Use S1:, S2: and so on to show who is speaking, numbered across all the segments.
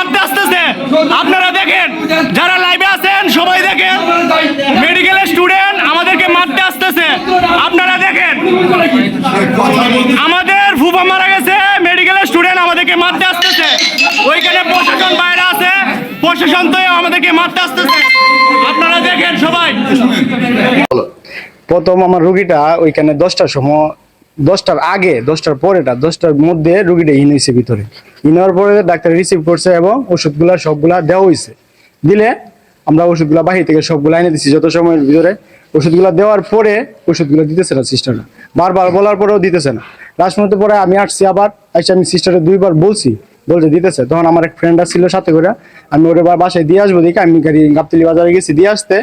S1: মারতে আসতেছে। আপনারা দেখেন, যারা লাইভে আছেন, সবাই দেখেন মেডিকেলের স্টুডেন্ট আমাদেরকে মারতে আসতেছে। আপনারা দেখেন, আমাদের ফুফা মারা গেছে মেডিকেলের স্টুডেন্ট আমাদেরকে মারতে আসতেছে। ওইখানে প্রশাসন বাইরে আছে, প্রশাসন তো আমাদেরকে মারতে আসতেছে। আপনারা দেখেন সবাই।
S2: প্রথম আমার রুগীটা ওইখানে দশটার সময় দশটার আগে, দশটার পরেটা, দশটার মধ্যে রুগীটা ইন হয়েছে ভিতরে। ইন হওয়ার পরে ডাক্তার রিসিভ করছে এবং ওষুধগুলা সবগুলা দেওয়া হয়েছে দিলে আমরা ওষুধগুলা বাহির থেকে সবগুলা এনে দিচ্ছি যত সময়ের ভিতরে। ওষুধগুলা দেওয়ার পরে ওষুধগুলো দিতেছে না সিস্টাররা বারবার বলার পরেও দিতেছে না। লাস্ট মধ্যে পরে আমি আসছি আবার আইসা আমি সিস্টারে দুইবার বলছি, বলছে দিতেছে। তখন আমার এক ফ্রেন্ড আসছিল সাথে করে, আমি ওর এবার বাসায় দিয়ে আসব দেখে আমি গাড়ি গাবতলি বাজারে গেছি। দিয়ে আসতে,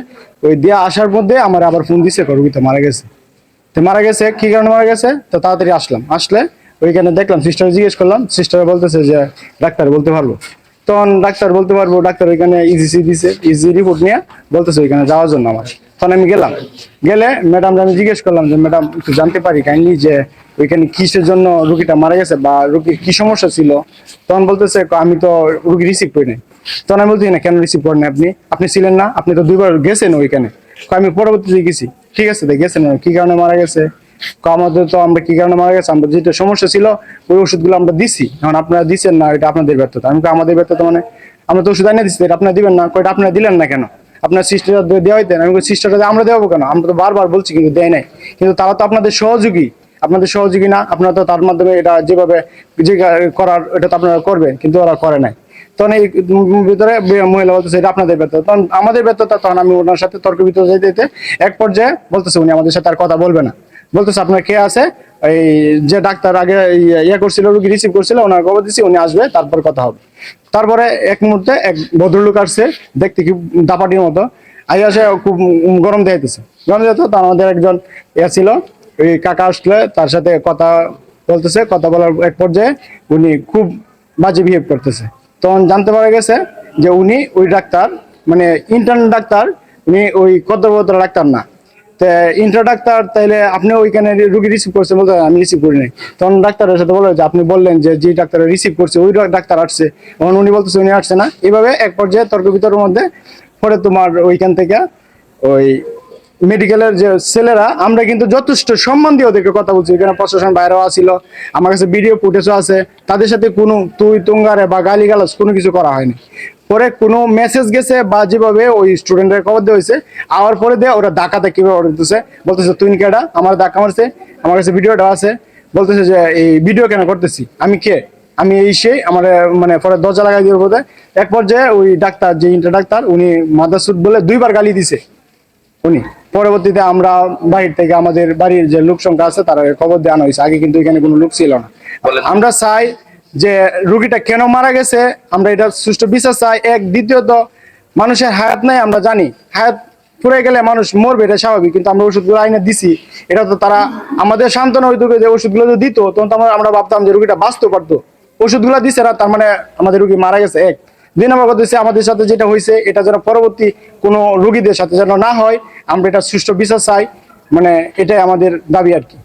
S2: ওই দিয়ে আসার মধ্যে আমার আবার ফোন দিছে রুগীতে মারা গেছে। তো মারা গেছে, কি কারণে মারা গেছে? তো তাড়াতাড়ি আসলাম। আসলে ওইখানে দেখলাম সিস্টার জিজ্ঞেস করলাম সিস্টার বলতেছে যে ডাক্তার বলতে পারব। তখন ডাক্তার বলতে পারব, ডাক্তার ওইখানে ইজিসি দিছে ইজি রিপোর্ট নিয়ে বলতেছে ওইখানে যাওয়ার জন্য আমার। তখন আমি গেলাম। গেলে ম্যাডামরা আমি জিজ্ঞেস করলাম যে ম্যাডাম একটু জানতে পারি কাইন্ডলি যে ওইখানে কিসের জন্য রুগীটা মারা গেছে বা রুগীর কি সমস্যা ছিল? তখন বলতেছে, আমি তো রুগী রিসিভ করি নাই তখন আমি বলছি না, কেন রিসিভ করেন আপনি? আপনি ছিলেন না, আপনি তো দুইবার গেছেন ওইখানে। আমি পরবর্তীতে গেছি। ঠিক আছে তো গেছেন কি কারণে মারা গেছে? আমাদের তো আমরা কি কারণে মারা গেছে? আমরা যেটা সমস্যা ছিল, ওই ওষুধগুলো আমরা দিছি। এখন আপনারা দিচ্ছেন না, এটা আপনাদের ব্যর্থতা। আমি আমাদের ব্যর্থতা মানে আমরা তো ওষুধ এনে দিচ্ছি এটা আপনারা দিবেন না? কয়টা আপনারা দিলেন না কেন? আপনার সিস্টার দেওয়া হইতেন, আমি সিস্টারটা আমরা দেবো কেন? আমরা তো বারবার বলছি কিন্তু দেয় নাই। কিন্তু তারা তো আপনাদের সহযোগী। আপনাদের সহযোগী না, আপনারা তো তার মাধ্যমে এটা যেভাবে যে করার, এটা তো আপনারা করবেন, কিন্তু ওরা করে নাই। তখন এই ভিতরে মহিলা বলতেছে, এটা আপনাদের ব্যর্থতা। তখন আমাদের ব্যর্থতা, তখন আমি ওনার সাথে তর্ক বিতর্ক যেতে এক পর্যায়ে বলতেছে, উনি আমাদের সাথে আর কথা বলবে না। বলতেছে, আপনার কে আছে? এই যে ডাক্তার আগে ইয়ে- করছিল, রুগী রিসিভ করছিল ওনার খবর দিছি, উনি আসবে, তারপর কথা হবে। তারপরে এক মুহূর্তে এক ভদ্রলোক আসছে, দেখতে কি দাপাটির মতো। আই আসে খুব গরম দেখাইতেছে। গরম দেখাইতে তো আমাদের একজন ইয়ে ছিল, ওই কাকা আসলে, তার সাথে কথা বলতেছে। কথা বলার এক পর্যায়ে উনি খুব বাজে বিহেভ করতেছে। তখন জানতে পারা গেছে যে উনি ওই ডাক্তার মানে ইন্টার্ন ডাক্তার, উনি ওই কর্তব্যরত ডাক্তার না। তা ইন্টার ডাক্তার তাইলে আপনি ওইখানে রুগী রিসিভ করছেন বলতে আমি রিসিভ করি নাই। তখন ডাক্তারের সাথে বলে যে, আপনি বললেন যে যে ডাক্তার রিসিভ করছে, ওই ডাক্তার আসছে। তখন উনি বলতেছে উনি আসছে না। এভাবে এক পর্যায়ে তর্ক বিতর্কের মধ্যে পরে তোমার ওইখান থেকে ওই মেডিকেলের যে ছেলেরা, আমরা কিন্তু যথেষ্ট সম্মান দিয়ে ওদেরকে কথা বলছি। এখানে প্রশাসন বাইরেও আসছিল আমার কাছে ভিডিও ফুটেজও আছে। তাদের সাথে কোনো তুই তুঙ্গারে বা গালি গালাজ কোনো কিছু করা হয়নি। পরে কোনো মেসেজ গেছে বা যেভাবে ওই স্টুডেন্টের খবর দেওয়া হয়েছে, আওয়ার পরে দিয়ে ওরা ডাকাতে কীভাবে অর্ডার দিতেছে? বলতেছে, তুই কেডা আমার ডাকা মারছে, আমার কাছে ভিডিওটা আছে। বলতেছে যে, এই ভিডিও কেন করতেছি? আমি কে? আমি এই সেই, আমার মানে পরে দরজা লাগাই দিয়ে বোধ এক পর্যায়ে ওই ডাক্তার, যে ইন্টার ডাক্তার উনি মাদাসুদ বলে দুইবার গালি দিছে। উনি। পরবর্তীতে আমরা বাহির থেকে আমাদের বাড়ির যে লোক সংখ্যা আছে তারা খবর দেওয়া হয়েছে। আগে কিন্তু এখানে কোনো লোক ছিল না। আমরা চাই যে রুগীটা কেন মারা গেছে আমরা এটা সুষ্ঠু বিশ্বাস চাই। এক দ্বিতীয়ত মানুষের হায়াত নাই আমরা জানি। হায়াত পুরে গেলে মানুষ মরবে এটা স্বাভাবিক কিন্তু আমরা ওষুধগুলো আইনে দিছি। এটা তো তারা আমাদের সান্ত্বনা হইতো যে ওষুধগুলো যদি দিত তখন তো আমরা ভাবতাম যে রুগীটা বাঁচতে পারতো ওষুধগুলো দিছে না তার মানে আমাদের রুগী মারা গেছে এক। দুই নম্বর কথা হচ্ছে আমাদের সাথে যেটা হয়েছে এটা যেন পরবর্তী কোনো রুগীদের সাথে যেন না হয়, আমরা এটা সুষ্ঠু বিশ্বাস চাই। মানে এটাই আমাদের দাবি আর কি।